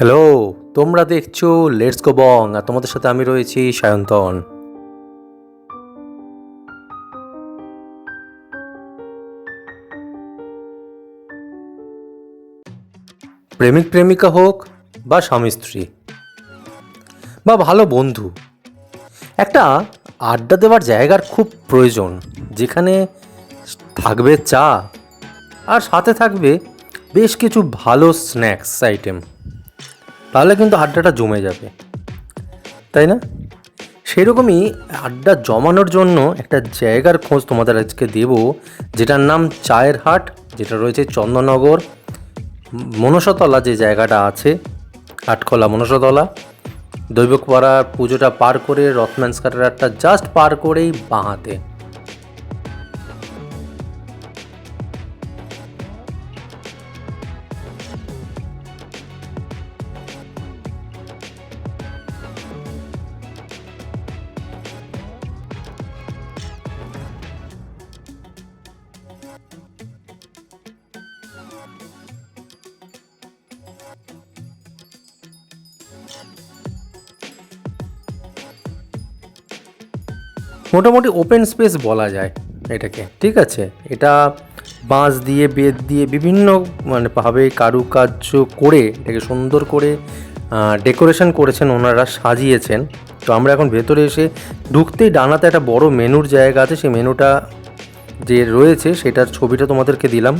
Hello তোমরা দেখছ let's go বং আর তোমাদের সাথে আমি রয়েছি সায়ন্তন। প্রেমিক প্রেমিকা হোক বা স্বামী স্ত্রী, বা ভালো বন্ধু, একটা আড্ডা দেওয়ার জায়গার খুব প্রয়োজন, যেখানে থাকবে চা আর সাথে থাকবে বেশ কিছু ভালো স্ন্যাক্স আইটেম তাহলে কিন্তু আড্ডাটা জমে যাবে। তাই না? সেরকমই আড্ডা জমানোর জন্য একটা জায়গার খোঁজ তোমাদের আজকে দেব, যেটার নাম চায়ের হাট, যেটা রয়েছে চন্দননগর, মনসতলা যে জায়গাটা আছে, আটখোলা মনসাতলা। দৈবকপাড়ার পুজোটা পার করে রথম্যান্স কাটারটা জাস্ট পার করেই বাঁহাতে। মোটামুটি ওপেন স্পেস বলা যায় এটাকে, ঠিক আছে? এটা বাঁশ দিয়ে, বেত দিয়ে বিভিন্ন মানে ভাবে কারুকার্য করে, এটাকে সুন্দর করে ডেকোরেশন করেছেন, ওনারা সাজিয়েছেন। তো আমরা এখন ভেতরে এসে ঢুকতেই ডানাতে একটা বড় মেনুর জায়গা আছে, সেই মেনুটা যে রয়েছে, সেটার ছবিটা তোমাদেরকে দিলাম।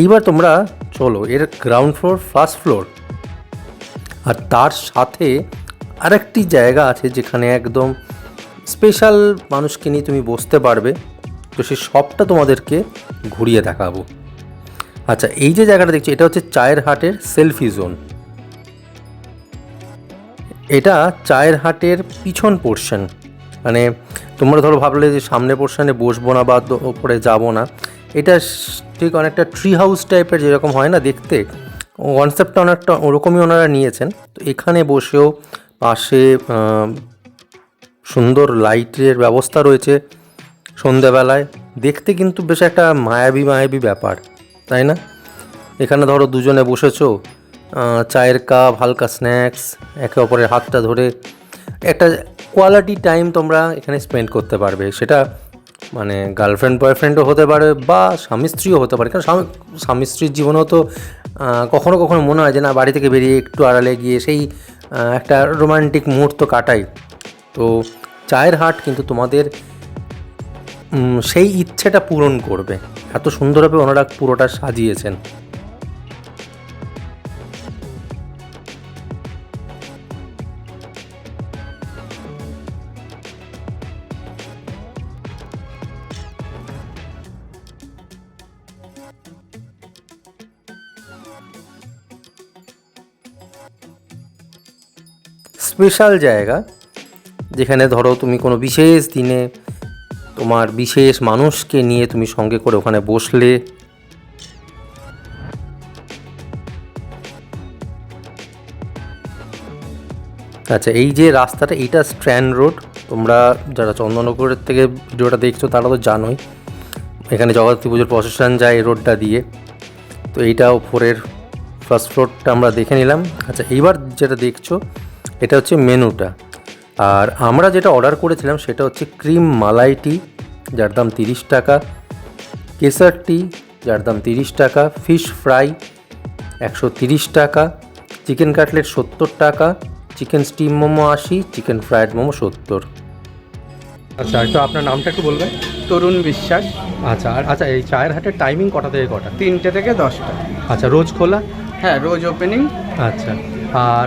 এইবার তোমরা চলো, এর গ্রাউন্ড ফ্লোর ফার্স্ট ফ্লোর আর তার সাথে আরেকটি জায়গা আছে যেখানে একদম স্পেশাল মানুষকে নিয়ে তুমি বসতে পারবে। তো সে সবটা তোমাদেরকে ঘুরিয়ে দেখাবো। আচ্ছা এই যে জায়গাটা দেখছি, এটা হচ্ছে চায়ের হাটের সেলফি জোন এটা চায়ের হাটের পিছন পোর্শন মানে তোমরা ধরো ভাবলে যে সামনে পোর্শনে বসবো না বা ওপরে যাব না। এটা ঠিক অনেকটা ট্রি হাউস টাইপের যেরকম হয় না দেখতে কনসেপ্টটা অনেকটা ওরকমই ওনারা নিয়েছেন। তো এখানে বসেও পাশে সুন্দর লাইটের ব্যবস্থা রয়েছে সন্ধ্যাবেলায়। দেখতে কিন্তু বেশ একটা মায়াবী মায়াবী ব্যাপার, তাই না? এখানে ধরো দুজনে বসেছো চায়ের কাপ হালকা স্ন্যাক্স একে অপরের হাতটা ধরে। একটা কোয়ালিটি টাইম তোমরা এখানে স্পেন্ড করতে পারবে। সেটা মানে গার্লফ্রেন্ড বয়ফ্রেন্ডও হতে পারে বা স্বামী স্ত্রীও হতে পারে। কারণ স্বামী স্বামী স্ত্রীর জীবনেও তো কখনো কখনো মনে হয় যে না, বাড়ি থেকে বেরিয়ে একটু আড়ালে গিয়ে সেই একটা রোমান্টিক মুহূর্ত কাটাই। তো চায়ের হাট কিন্তু তোমাদের সেই ইচ্ছেটা পূরণ করবে। এত সুন্দরভাবে ওনারা পুরোটা সাজিয়েছেন। স্পেশাল জায়গা, যেখানে ধরো তুমি কোনো বিশেষ দিনে তোমার বিশেষ মানুষকে নিয়ে তুমি সঙ্গে করে ওখানে বসলে। আচ্ছা এই যে রাস্তাটা, এইটা স্ট্র্যান্ড রোড। তোমরা যারা চন্দননগরের থেকে ভিডিওটা দেখছ, তারা তো জানোই। এখানে জগদ্ধাত্রী পুজোর প্রসেশন যায় এই রোডটা দিয়ে। তো এইটা উপরের ফার্স্ট ফ্লোরটা আমরা দেখে নিলাম। আচ্ছা এইবার যেটা দেখছ এটা হচ্ছে মেনুটা। আর আমরা যেটা অর্ডার করেছিলাম সেটা হচ্ছে ক্রিম মালাই টি যার দাম তিরিশ টাকা কেসার টি যার দাম তিরিশ টাকা ফিশ ফ্রাই একশো তিরিশ টাকা চিকেন কাটলেট সত্তর টাকা চিকেন স্টিম মোমো আশি চিকেন ফ্রায়েড মোমো সত্তর। আচ্ছা তো আপনার নামটা একটু বলবেন? তরুণ বিশ্বাস। আচ্ছা আর আচ্ছা এই চায়ের হাটের টাইমিং কটা থেকে কটা? তিনটে থেকে দশটা। আচ্ছা রোজ খোলা? হ্যাঁ রোজ ওপেনিং আচ্ছা। আর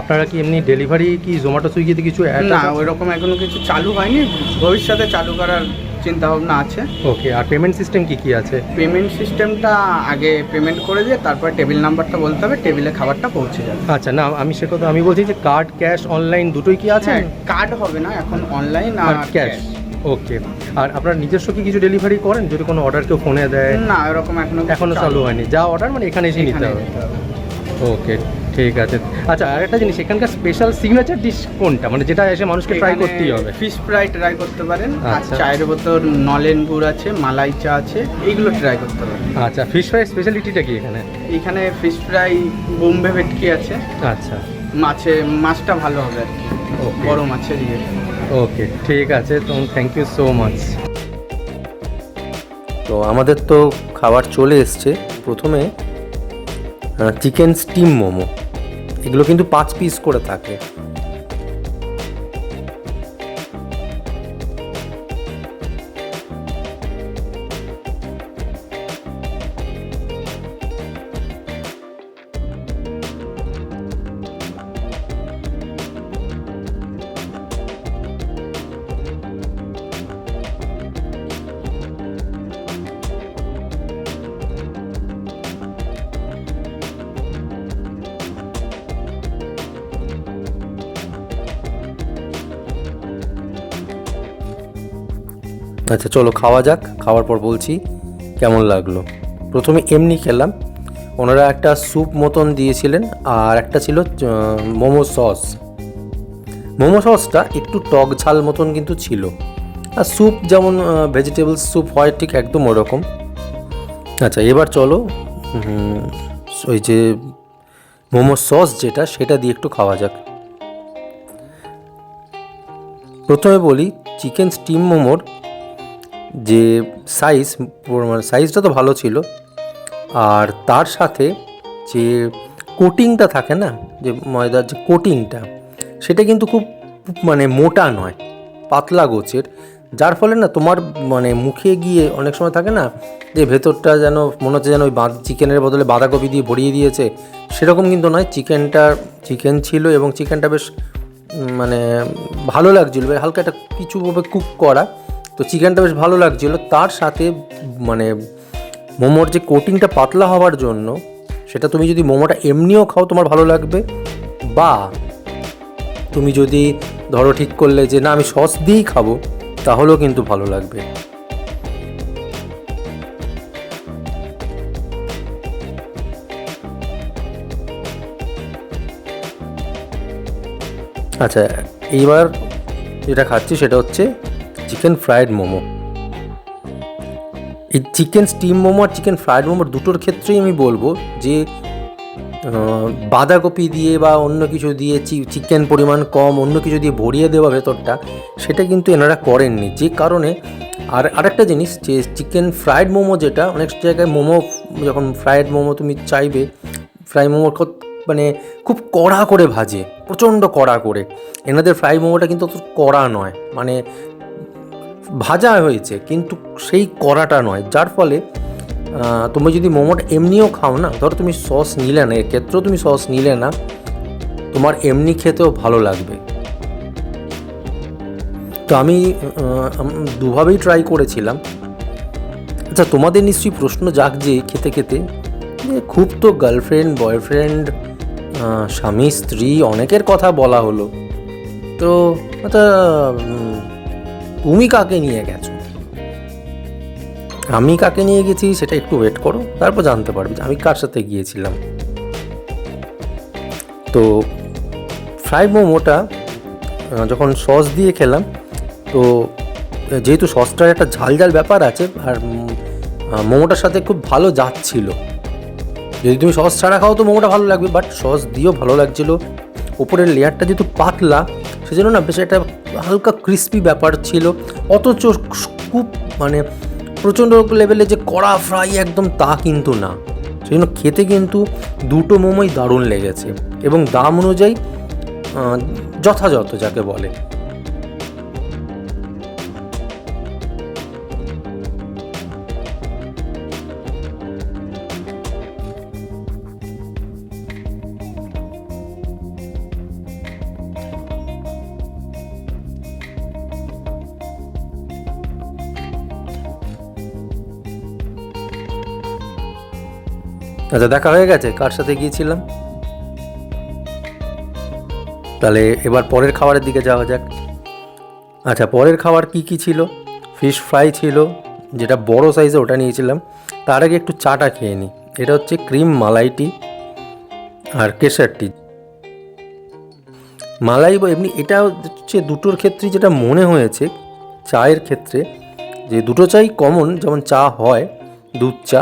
আপনারা কি এমনি ডেলিভারি কি জোম্যাটো সুইগিতে কিছু না ওইরকম এখনও কিছু চালু হয়নি। ভবিষ্যতে চালু করার চিন্তা ভাবনা আছে। ওকে আর পেমেন্ট সিস্টেম কি কি আছে? পেমেন্ট সিস্টেমটা আগে পেমেন্ট করে দিয়ে তারপর টেবিল নাম্বারটা বলতে হবে টেবিলে খাবারটা পৌঁছে যাবে। আচ্ছা না আমি সে কথা আমি বলছি যে কার্ড ক্যাশ অনলাইন দুটোই কি আছে? হ্যাঁ কার্ড হবে না এখন অনলাইন আর ক্যাশ ওকে আর আপনার নিজস্ব কি কিছু ডেলিভারি করেন? যদি কোনো অর্ডার কেউ ফোনে দেয়? না এরকম এখনও এখনও চালু হয়নি। যা অর্ডার মানে এখানে এসে নিতে হবে। ওকে ঠিক আছে। আচ্ছা আর একটা জিনিস এখানকার স্পেশাল সিগনেচার ডিশ কোনটা? মানে যেটা এসে মানুষকে ট্রাই করতেই হবে। ফিশ ফ্রাই ট্রাই করতে পারেন আচ্ছা। চায়ের বোতল নলেন গুড় আছে মালাই চা আছে এইগুলো ট্রাই করতে পারেন। আচ্ছা ফিশ ফ্রাই স্পেশালিটিটা কি এখানে? এখানে ফিশ ফ্রাই বোম্বে ভেটকি আছে। আচ্ছা। মাছে মাছটা ভালো হবে আর কি. বড় মাছের ইয়ে। ওকে ঠিক আছে তো থ্যাংক ইউ সো মাচ তো আমাদের তো খাবার চলে এসছে। প্রথমে চিকেন স্টিম মোমো। এগুলো কিন্তু পাঁচ পিস করে থাকে। আচ্ছা চলো খাওয়া যাক। খাওয়ার পর বলছি, কেমন লাগল? প্রথমে এমনি খেলাম। ওনারা একটা স্যুপ মতন দিয়েছিলেন, আর একটা ছিল মোমো সস। মোমো সসটা একটু টক ঝাল মতন কিন্তু ছিল। আর স্যুপ যেমন ভেজিটেবল স্যুপ হয়, ঠিক একদম ওরকম। আচ্ছা এবার চলো ওই যে মোমো সস যেটা, সেটা দিয়ে একটু খাওয়া যাক। প্রথমে বলি, চিকেন স্টিম মোমোর যে সাইজ সাইজটা তো ভালো ছিল। আর তার সাথে যে কোটিংটা থাকে না, যে ময়দার যে কোটিংটা সেটা কিন্তু খুব মানে মোটা নয়, পাতলা গোছের। যার ফলে না, তোমার মানে মুখে গিয়ে অনেক সময় থাকে না, যে ভেতরটা যেন, মনে হচ্ছে যেন ওই বাঁধ চিকেনের বদলে বাঁধাকপি দিয়ে ভরিয়ে দিয়েছে। সেরকম কিন্তু নয় চিকেনটা চিকেন ছিল এবং চিকেনটা বেশ মানে ভালো লাগছিল। হালকা একটা কিছুভাবে কুক করা। তো চিকেনটা বেশ ভালো লাগছিল। তার সাথে মানে মোমোর যে কোটিংটা পাতলা হওয়ার জন্য, সেটা তুমি যদি মোমোটা এমনিও খাও, তোমার ভালো লাগবে। বা, তুমি যদি ধরো ঠিক করলে যে, না, আমি সস দিয়েই খাব তাহলেও কিন্তু ভালো লাগবে। আচ্ছা এইবার যেটা খাচ্ছি সেটা হচ্ছে চিকেন ফ্রায়েড মোমো। এই চিকেন স্টিম মোমো আর চিকেন ফ্রায়েড মোমোর দুটোর ক্ষেত্রেই আমি বলব যে বাঁধাকপি দিয়ে বা অন্য কিছু দিয়ে চিকেন পরিমাণ কম, অন্য কিছু দিয়ে ভরিয়ে দেওয়া ভেতরটা, সেটা কিন্তু এনারা করেননি। যে কারণে, আর আরেকটা জিনিস যে, চিকেন ফ্রায়েড মোমো যেটা, অনেক জায়গায় মোমো যখন ফ্রায়েড মোমো তুমি চাইবে ফ্রাই মোমো মানে খুব কড়া করে ভাজে, প্রচণ্ড কড়া করে। এনাদের ফ্রাই মোমোটা কিন্তু অত কড়া নয়। মানে ভাজা হয়েছে, কিন্তু সেই কড়াটা নয়। যার ফলে তুমি যদি মোমোটা এমনিও খাও না, ধরো তুমি সস নিলে না, এর ক্ষেত্রেও তুমি সস নিলে না, তোমার এমনি খেতেও ভালো লাগবে। তো আমি দুভাবেই ট্রাই করেছিলাম। আচ্ছা তোমাদের নিশ্চয়ই প্রশ্ন জাগ যে খেতে খেতে খুব তো গার্লফ্রেন্ড বয়ফ্রেন্ড স্বামী, স্ত্রী, অনেকের কথা বলা হলো। তো আচ্ছা তুমি কাকে নিয়ে গেছো? আমি কাকে নিয়ে গেছি সেটা একটু ওয়েট করো, তারপর জানতে পারবে যে আমি কার সাথে গিয়েছিলাম। তো ফ্রাই মোমোটা যখন সস দিয়ে খেলাম, তো যেহেতু সসটার একটা ঝাল ঝাল ব্যাপার আছে, আর মোমোটার সাথে খুব ভালো যাচ্ছিল যদি তুমি সস ছাড়া খাও তো মোমোটা ভালো লাগবে বাট সস দিয়েও ভালো লাগছিল। ওপরের লেয়ারটা যেহেতু পাতলা সেজন্য না বেশ একটা হালকা ক্রিস্পি ব্যাপার ছিল। অথচ খুব মানে প্রচণ্ড লেভেলে যে কড়া ফ্রাই একদম তা কিন্তু না। সেই জন্য খেতে কিন্তু দুটো মোমোই দারুণ লেগেছে এবং দাম অনুযায়ী যথাযথ যাকে বলে। আচ্ছা দেখা হয়ে গেছে? কার সাথে গিয়েছিলাম? তাহলে এবার পরের খাবারের দিকে যাওয়া যাক। আচ্ছা পরের খাবার কি কি ছিল? ফিশ ফ্রাই ছিল, যেটা বড় সাইজে ওটা নিয়েছিলাম। তার আগে একটু চাটা খেয়ে নিই এটা হচ্ছে ক্রিম মালাইটি আর কেশরটি মালাই বা এমনি, এটা হচ্ছে দুটোর ক্ষেত্রে যেটা মনে হয়েছে, চায়ের ক্ষেত্রে, যে দুটো চাই কমন যেমন চা হয়, দুধ চা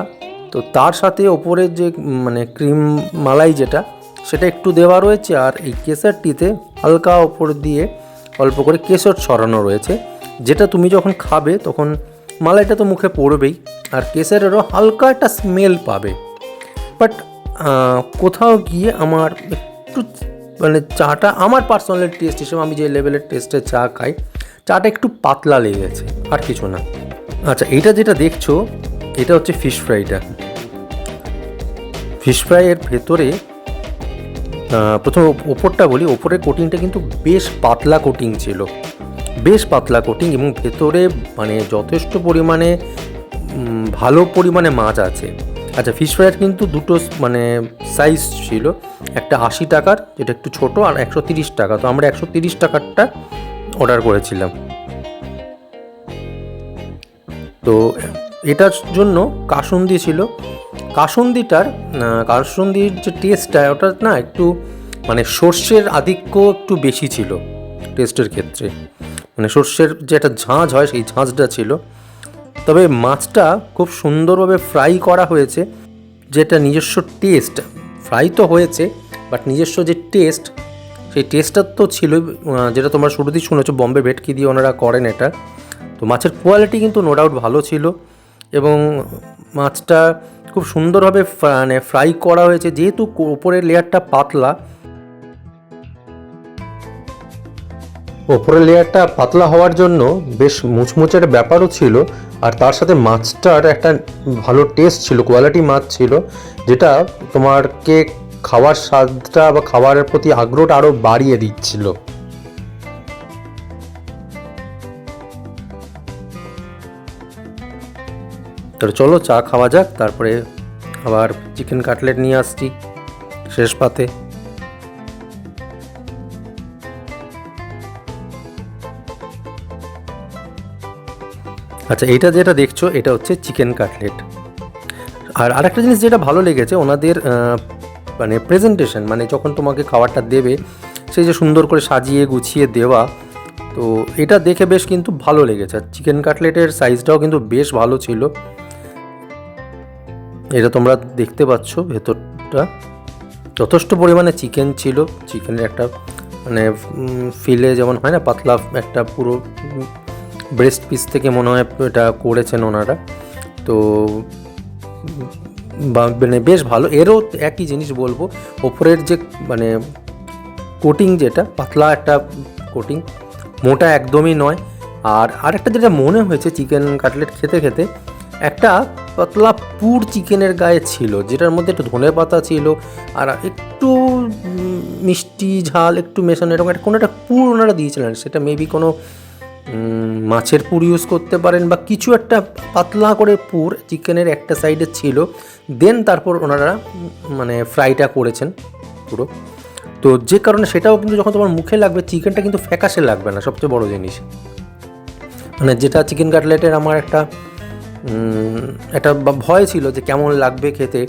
তো তার সাথে ওপরের যে মানে ক্রিম মালাই যেটা, সেটা একটু দেওয়া রয়েছে আর এই কেশরটিতে হালকা ওপর দিয়ে অল্প করে কেশর ছড়ানো রয়েছে। যেটা তুমি যখন খাবে তখন মালাইটা তো মুখে পড়বেই আর কেশরেরও হালকা একটা স্মেল পাবে। বাট কোথাও গিয়ে আমার একটু মানে চাটা আমার পার্সোনাল টেস্ট হিসেবে আমি যে লেভেলের টেস্টে চা খাই, চাটা একটু পাতলা লেগেছে, আর কিছু না। আচ্ছা এটা যেটা দেখছ, এটা হচ্ছে ফিশ ফ্রাইটা ফিশ ফ্রাইয়ের ভেতরে প্রথমে ওপরটা বলি, ওপরের কোটিংটা কিন্তু বেশ পাতলা কোটিং ছিল। বেশ পাতলা কোটিং এবং ভেতরে মানে যথেষ্ট পরিমাণে ভালো পরিমাণে মাছ আছে। আচ্ছা ফিশ ফ্রাইয়ের কিন্তু দুটো মানে সাইজ ছিল। একটা আশি টাকার, যেটা একটু ছোট, আর একশো তিরিশ টাকা। তো আমরা একশো তিরিশ টাকারটা অর্ডার করেছিলাম। তো এটার জন্য কাসুন্দি ছিল। কাসুন্দিটার কাসুন্দির যে টেস্টটা ওটা না একটু মানে সর্ষের আধিক্য একটু বেশি ছিল টেস্টের ক্ষেত্রে। মানে সর্ষের যে একটা ঝাঁঝ হয়, সেই ঝাঁঝটা ছিল। তবে মাছটা খুব সুন্দরভাবে ফ্রাই করা হয়েছে, যেটা নিজস্ব টেস্ট ফ্রাই তো হয়েছে বাট নিজস্ব যে টেস্ট সেই টেস্টটা তো ছিল যেটা তোমরা শুরুতেই শুনেছো, বম্বে ভেটকি দিয়ে ওনারা করেন এটা। তো মাছের কোয়ালিটি কিন্তু নো ডাউট ভালো ছিল। এবং মাছটা খুব সুন্দরভাবে মানে ফ্রাই করা হয়েছে, যেহেতু ওপরের লেয়ারটা পাতলা। ওপরের লেয়ারটা পাতলা হওয়ার জন্য বেশ মুচমুচে একটা ব্যাপারও ছিল, আর তার সাথে মাছটার একটা ভালো টেস্ট ছিল কোয়ালিটি মাছ ছিল, যেটা তোমারকে খাওয়ার স্বাদটা বা খাবারের প্রতি আগ্রহটা আরও বাড়িয়ে দিচ্ছিল। তাহলে চলো, চা খাওয়া যাক, তারপরে আবার চিকেন কাটলেট নিয়ে আসছি, শেষ পাতে। আচ্ছা এইটা যেটা দেখছ, এটা হচ্ছে চিকেন কাটলেট আর আরেকটা জিনিস যেটা ভালো লেগেছে, ওনাদের মানে প্রেজেন্টেশন মানে যখন তোমাকে খাবারটা দেবে সেই যে সুন্দর করে সাজিয়ে গুছিয়ে দেওয়া, তো এটা দেখে বেশ কিন্তু ভালো লেগেছে। আর চিকেন কাটলেটের সাইজটাও কিন্তু বেশ ভালো ছিল। এটা তোমরা দেখতে পাচ্ছ ভেতরটা। যথেষ্ট পরিমাণে চিকেন ছিল। চিকেনের একটা মানে ফিলে যেমন হয় না, পাতলা একটা পুরো ব্রেস্ট পিস থেকে মনে হয় এটা করেছেন ওনারা। তো মানে বেশ ভালো। এরও একই জিনিস বলব, ওপরের যে মানে কোটিং যেটা, পাতলা একটা কোটিং মোটা একদমই নয়। আর আরেকটা যেটা মনে হয়েছে চিকেন কাটলেট খেতে খেতে একটা পাতলা পুর চিকেনের গায়ে ছিল, যেটার মধ্যে একটু ধনে পাতা ছিল আর একটু মিষ্টি ঝাল একটু মেশানো, এরকম একটা, কোনো একটা পুর ওনারা দিয়েছিলেন সেটা মেবি কোনো মাছের পুর ইউজ করতে পারেন বা কিছু একটা পাতলা করে পুর চিকেনের একটা সাইডে ছিল। দেন তারপর ওনারা মানে ফ্রাইটা করেছেন পুরো। তো যে কারণে সেটাও কিন্তু যখন তোমার মুখে লাগবে, চিকেনটা কিন্তু ফ্যাকাশে লাগবে না, সবচেয়ে বড় জিনিস। মানে যেটা চিকেন কাটলেটের আমার একটা একটা ভয় ছিল যে কেমন লাগবে খেতে।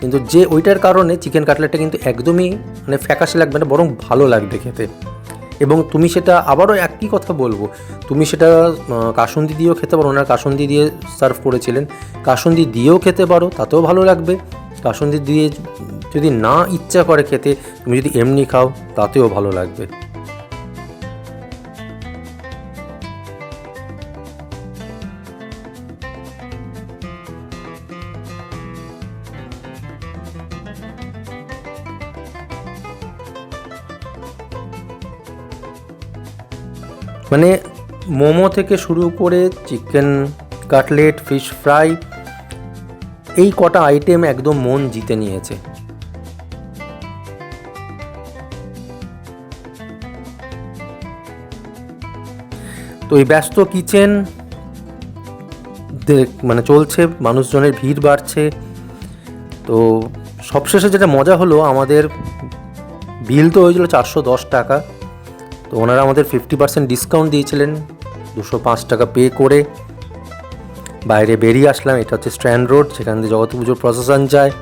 কিন্তু যে ওইটার কারণে চিকেন কাটলেটটা কিন্তু একদমই মানে ফ্যাকাশে লাগবে না, বরং ভালো লাগবে খেতে। এবং তুমি সেটা আবারও একই কথা বলব, তুমি সেটা কাসুন্দি দিয়েও খেতে পারো। ওনার কাসুন্দি দিয়ে সার্ভ করেছিলেন। কাসুন্দি দিয়েও খেতে পারো, তাতেও ভালো লাগবে। কাসুন্দি দিয়ে যদি না ইচ্ছা করে খেতে, তুমি যদি এমনি খাও, তাতেও ভালো লাগবে। থেকে শুরু করে চিকেন কাটলেট, ফিশ ফ্রাই, এই কটা আইটেম একদম মন জিতে নিয়েছে। তো এই ব্যস্ত কিচেন মানে চলছে, মানুষজনের ভিড় বাড়ছে। তো সবশেষে যেটা মজা হলো, আমাদের বিল তো হয়েছিল চারশো দশ টাকা। তো ওনারা আমাদের ফিফটি পার্সেন্ট ডিসকাউন্ট দিয়েছিলেন। দুশো পাঁচ টাকা পে করে বাইরে বেরিয়ে আসলাম। এটা হচ্ছে স্ট্র্যান্ড রোড সেখান দিয়ে জগত পুজোর প্রশাসন যায়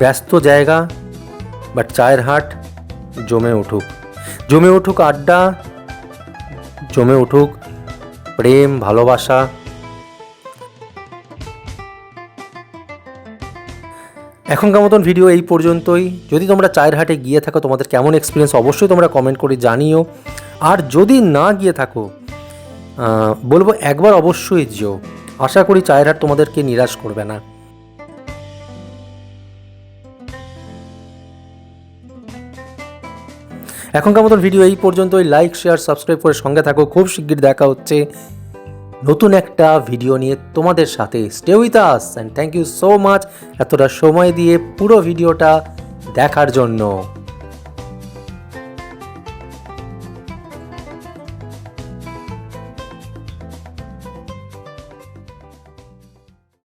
ব্যস্ত জায়গা বাট চায়ের হাট জমে উঠুক। জমে উঠুক আড্ডা, জমে উঠুক প্রেম, ভালোবাসা। এখনকার মতন ভিডিও এই পর্যন্তই। যদি তোমরা চায়ের হাটে গিয়ে থাকো, তোমাদের কেমন এক্সপিরিয়েন্স অবশ্যই তোমরা কমেন্ট করে জানিও। আর যদি না গিয়ে থাকো বলব একবার অবশ্যই যেও। আশা করি চায়ের হাট তোমাদেরকে নিরাশ করবে না। এখনকার মতন ভিডিও এই পর্যন্তই। লাইক শেয়ার সাবস্ক্রাইব করে সঙ্গে থাকো। খুব শিগগির দেখা হচ্ছে নতুন একটা ভিডিও নিয়ে তোমাদের সাথে। Stay with us and thank you so much এতটা সময় দিয়ে পুরো ভিডিওটা দেখার জন্য।